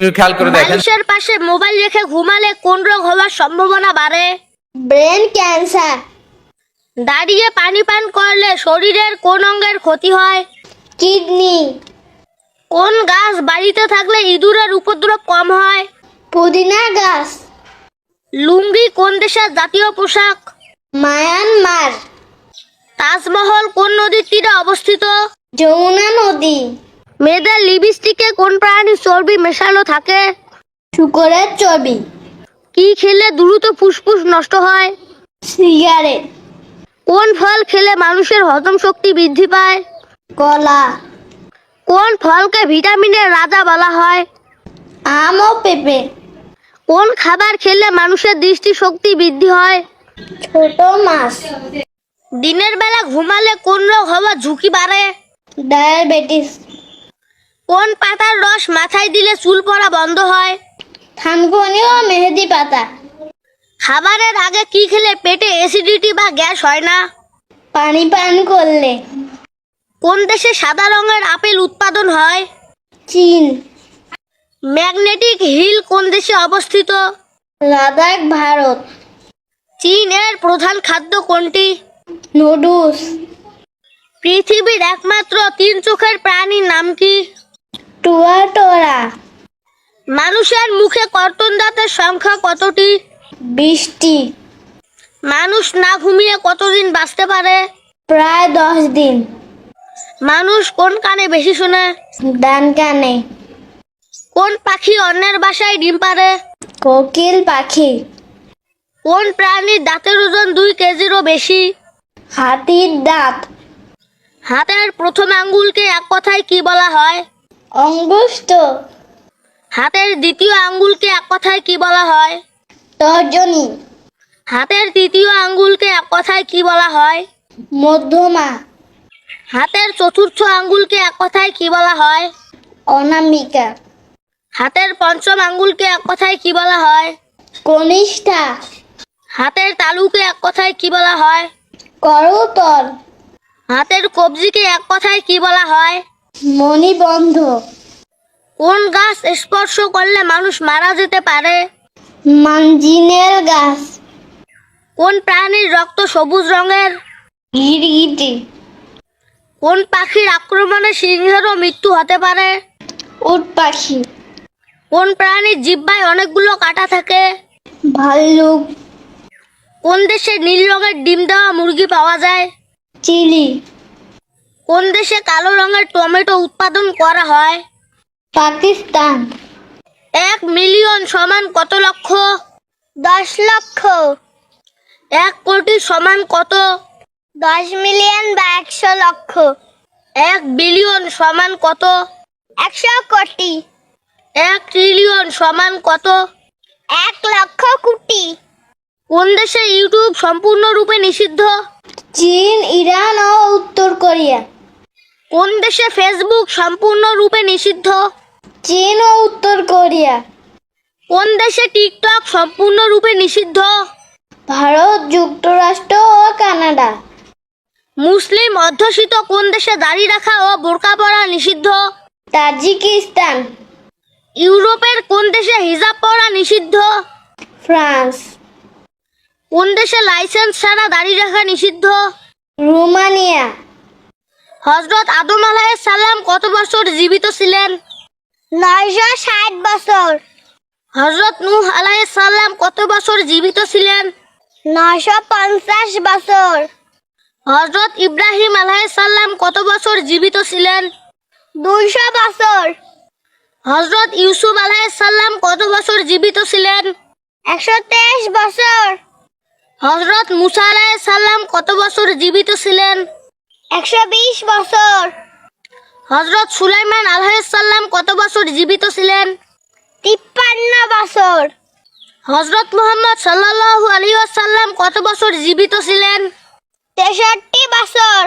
খেয়াল করে দেখেন। বালিশের পাশে মোবাইল রেখে ঘুমালে কোন রোগ হওয়ার সম্ভাবনা বাড়ে? Brain cancer. দাঁড়িয়ে পানি পান করলে শরীরের কোন অঙ্গের ক্ষতি হয়? কিডনি। কোন গাছ বাড়িতে থাকলে ইঁদুরের উপদ্রব কম হয়? পুদিনা গাছ। লুঙ্গি কোন দেশের জাতীয় পোশাক? মায়ানমার। তাজমহল কোন নদীর তীরে অবস্থিত? যমুনা নদী। মেয়েদের লিপস্টিকে কোন প্রাণীর চর্বি মেশানো থাকে? শুকরের চর্বি। কি খেলে দ্রুত ফুসফুস নষ্ট হয়? সিগারেট। কোন ফল খেলে মানুষের হজম শক্তি বৃদ্ধি পায়? কলা। কোন ফলকে ভিটামিনের রাজা বলা হয়? আম ও পেঁপে। কোন খাবার খেলে মানুষের দৃষ্টিশক্তি বৃদ্ধি হয়? ছোট মাছ। দিনের বেলা ঘুমালে কোন রোগ হওয়ার ঝুঁকি বাড়ে? ডায়াবেটিস। কোন পাতার রস মাথায় দিলে চুল পড়া বন্ধ হয়? থানকুনি ও মেহেদি পাতা। খাবারের আগে কি খেলে পেটে অ্যাসিডিটি বা গ্যাস হয় না? পানি পান করলে। কোন দেশে সাদা রঙের আপেল উৎপাদন হয়? চীন। ম্যাগনেটিক হিল কোন দেশে অবস্থিত? লাদাখ ভারত। চীনের প্রধান খাদ্য কোনটি? নুডলস। পৃথিবীর একমাত্র তিন চোখের প্রাণীর নাম কি? মানুষের মুখে কর্তন দাঁতের সংখ্যা কতটি? বৃষ্টি মানুষ না ঘুমিয়ে কতদিন বাঁচতে পারে? প্রায় দশ দিন। মানুষ কোন কানে বেশি শোনে? ডান কানে। কোন পাখি অন্যের বাসায় ডিম পারে কোকিল পাখি। কোন প্রাণীর দাঁতের ওজন দুই কেজিরও বেশি? হাতির দাঁত। হাতের প্রথম আঙ্গুলকে এক কথায় কি বলা হয়? অঙ্গুষ্ট হাতের দ্বিতীয় আঙ্গুলকে এক কথায় কি বলা হয়? তর্জনী। হাতের তৃতীয় আঙ্গুলকে এক কথায় কি বলা হয়? মধ্যমা। হাতের চতুর্থ আঙ্গুলকে এক কথায় কি বলা হয়? অনামিকা। হাতের পঞ্চম আঙ্গুলকে এক কথায় কি বলা হয়? কনিষ্ঠা। হাতের তালুকে এক কথায় কি বলা হয়? করতল। হাতের কবজিকে এক কথায় কি বলা হয়? মণিবন্ধ। কোন গাছ স্পর্শ করলে মানুষ মারা যেতে পারে? মাঞ্জিনের গাছ। কোন প্রাণীর রক্ত সবুজ রঙের? গিরগিটি। কোন পাখির আক্রমণে সিংহেরও মৃত্যু হতে পারে? উট পাখি। কোন প্রাণীর জিব্বায় অনেকগুলো কাটা থাকে? ভাল্লুক। কোন দেশে নীল রঙের ডিম দেওয়া মুরগি পাওয়া যায়? চিলি। কোন দেশে কালো রঙের টমেটো উৎপাদন করা হয়? পাকিস্তান। এক মিলিয়ন সমান কত লক্ষ? দশ লক্ষ। এক কোটি সমান কত? দশ মিলিয়ন বা একশো লক্ষ। এক বিলিয়ন সমান কত? একশো কোটি। এক ট্রিলিয়ন সমান কত? এক লক্ষ কোটি। কোন দেশে ইউটিউব সম্পূর্ণরূপে নিষিদ্ধ? চীন ইরান ও উত্তর কোরিয়া। কোন দেশে ফেসবুক সম্পূর্ণরূপে নিষিদ্ধ? চীন ও উত্তর কোরিয়া। কোন দেশে টিকটক সম্পূর্ণরূপে নিষিদ্ধ? ভারত যুক্তরাষ্ট্র ও কানাডা। মুসলিম অধ্যুষিত কোন দেশে দাড়ি রাখা ও বোরকা পরা নিষিদ্ধ? তাজিকিস্তান। ইউরোপের কোন দেশে হিজাব পরা নিষিদ্ধ? ফ্রান্স। কোন দেশে লাইসেন্স ছাড়া দাড়ি রাখা নিষিদ্ধ? রোমানিয়া। হজরত আদম সালাম কত বছর জীবিত ছিলেন? নয়শো ষাট বছর। হজরত নূহ সালাম কত বছর জীবিত ছিলেন? নয়শো পঞ্চাশ বছর। হজরত ইব্রাহিম সালাম কত বছর জীবিত ছিলেন? দুইশো বছর। হজরত ইউসুফ সালাম কত বছর জীবিত ছিলেন? একশো তেইশ বছর। হজরত মুসা সালাম কত বছর জীবিত ছিলেন? একশো বিশ বছর। হজরত সুলাইমান আলাইহিস সালাম কত বছর জীবিত ছিলেন? তিপ্পান্ন বছর। হজরত মুহাম্মদ সাল্লাল্লাহু আলাইহি ওয়াসাল্লাম কত বছর জীবিত ছিলেন? তেষট্টি বছর।